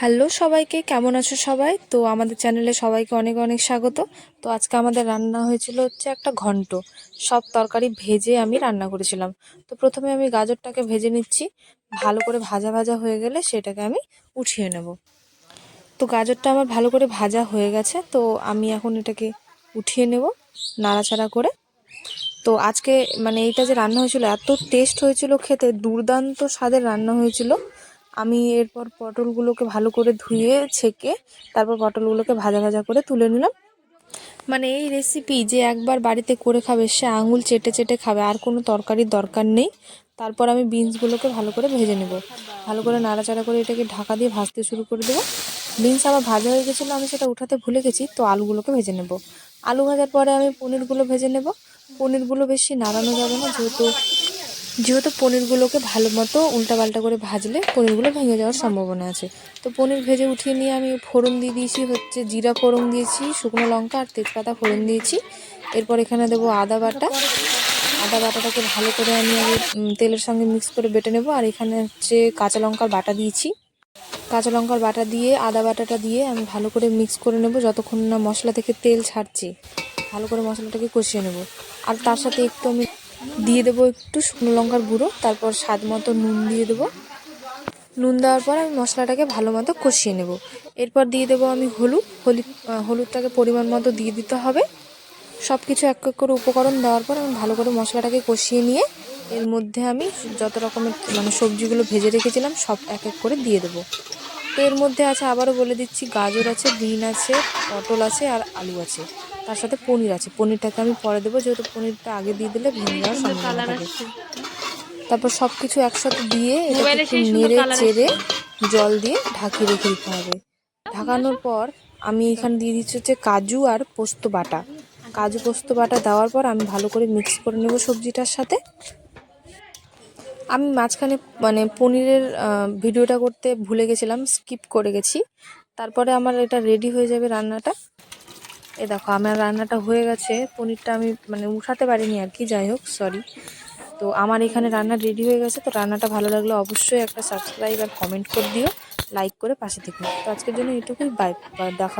Hello সবাইকে, কেমন আছো সবাই? তো আমাদের চ্যানেলে সবাইকে অনেক অনেক স্বাগত। তো আজকে আমাদের রান্না হয়েছিল হচ্ছে একটা ঘন্ট। সব তরকারি ভেজে আমি রান্না করেছিলাম। তো প্রথমে আমি গাজরটাকে ভেজে নিচ্ছি। ভালো করে ভাজা ভাজা হয়ে গেলে সেটাকে আমি উঠিয়ে নেব। তো গাজরটা আমার ভালো করে ভাজা হয়ে গেছে। তো আমি এখন এটাকে উঠিয়ে নেব নাড়াচাড়া করে। তো আজকে মানে এইটা যে রান্না হয়েছিল, এত টেস্ট হয়েছিল খেতে, দুর্দান্ত স্বাদের রান্না হয়েছিল। আমি এরপর পটলগুলোকে ভালো করে ধুয়ে, ছেঁকে তারপর পটলগুলোকে ভাজা ভাজা করে তুলে নিলাম। মানে এই রেসিপি যে একবার বাড়িতে করে খাবে, সে আঙুল চেটে চেটে খাবে, আর কোনো তরকারির দরকার নেই। তারপর আমি বিনসগুলোকে ভালো করে ভেজে নেব। ভালো করে নাড়াচাড়া করে এটাকে ঢাকা দিয়ে ভাজতে শুরু করে দেবো। বিনস আমার ভাজা হয়ে গেছিল, আমি সেটা উঠাতে ভুলে গেছি, তো আলুগুলোকে ভেজে নেব। আলু ভাজার পরে আমি পনিরগুলো ভেজে নেব। পনিরগুলো বেশি নাড়ানো যাবে না, যেহেতু যেহেতু পনিরগুলোকে ভালো মতো উল্টাপাল্টা করে ভাজলে পনিরগুলো ভেঙে যাওয়ার সম্ভাবনা আছে। তো পনির ভেজে উঠিয়ে নিয়ে আমি ফোড়ন দিয়ে দিয়েছি, হচ্ছে জিরা ফোড়ন দিয়েছি, শুকনো লঙ্কা আর তেজপাতা ফোড়ন দিয়েছি। এরপর এখানে দেবো আদা বাটা। আদা বাটাটাকে ভালো করে আমি আগে তেলের সঙ্গে মিক্স করে বেটে নেব। আর এখানে হচ্ছে কাঁচা লঙ্কার বাটা দিয়েছি। কাঁচা লঙ্কার বাটা দিয়ে, আদা বাটাটা দিয়ে আমি ভালো করে মিক্স করে নেব যতক্ষণ না মশলা থেকে তেল ছাড়ছে। ভালো করে মশলাটাকে কষিয়ে নেব। আর তার সাথে একটু আমি দিয়ে দেবো একটু শুকনো লঙ্কার গুঁড়ো, তারপর স্বাদ মতো নুন দিয়ে দেবো। নুন দেওয়ার পর আমি মশলাটাকে ভালো মতো কষিয়ে নেব। এরপর দিয়ে দেবো আমি হলুদ। হলুদ হলুদটাকে পরিমাণ মতো দিয়ে দিতে হবে। সব কিছু এক এক করে উপকরণ দেওয়ার পর আমি ভালো করে মশলাটাকে কষিয়ে নিয়ে এর মধ্যে আমি যত রকমের মানে সবজিগুলো ভেজে রেখেছিলাম, সব এক এক করে দিয়ে দেবো। এর মধ্যে আছে, আবারও বলে দিচ্ছি, গাজর আছে, বিন আছে, পটল আছে আর আলু আছে। তার সাথে পনির আছে। পনিরটাকে আমি পরে দেবো যেহেতু পনিরটা আগে দিয়ে দিলে ভেঙে যাওয়ার সম্ভাবনা থাকে। তারপর সব কিছু একসাথে দিয়ে এটাকে একটু নেড়ে চেড়ে জল দিয়ে ঢাকিয়ে রেখে দিতে হবে। ঢাকানোর পর আমি এখানে দিয়ে দিচ্ছি হচ্ছে কাজু আর পোস্ত বাটা। কাজু পোস্ত বাটা দেওয়ার পর আমি ভালো করে মিক্স করে নেব সবজিটার সাথে। আমি মাঝখানে মানে পনিরের ভিডিওটা করতে ভুলে গেছিলাম স্কিপ করে গেছি। তারপরে আমার এটা রেডি হয়ে যাবে রান্নাটা। এ দেখো, আমার রান্নাটা হয়ে গেছে। পনিরটা আমি মানে উঠাতে পারিনি আর কি, যাই হোক সরি তো আমার এখানে রান্না রেডি হয়ে গেছে, তো রান্নাটা ভালো লাগলে অবশ্যই একটা সাবস্ক্রাইব আর কমেন্ট করে দিও লাইক করে পাশে থেকে। তো আজকের জন্য এটুকুই বাই দেখা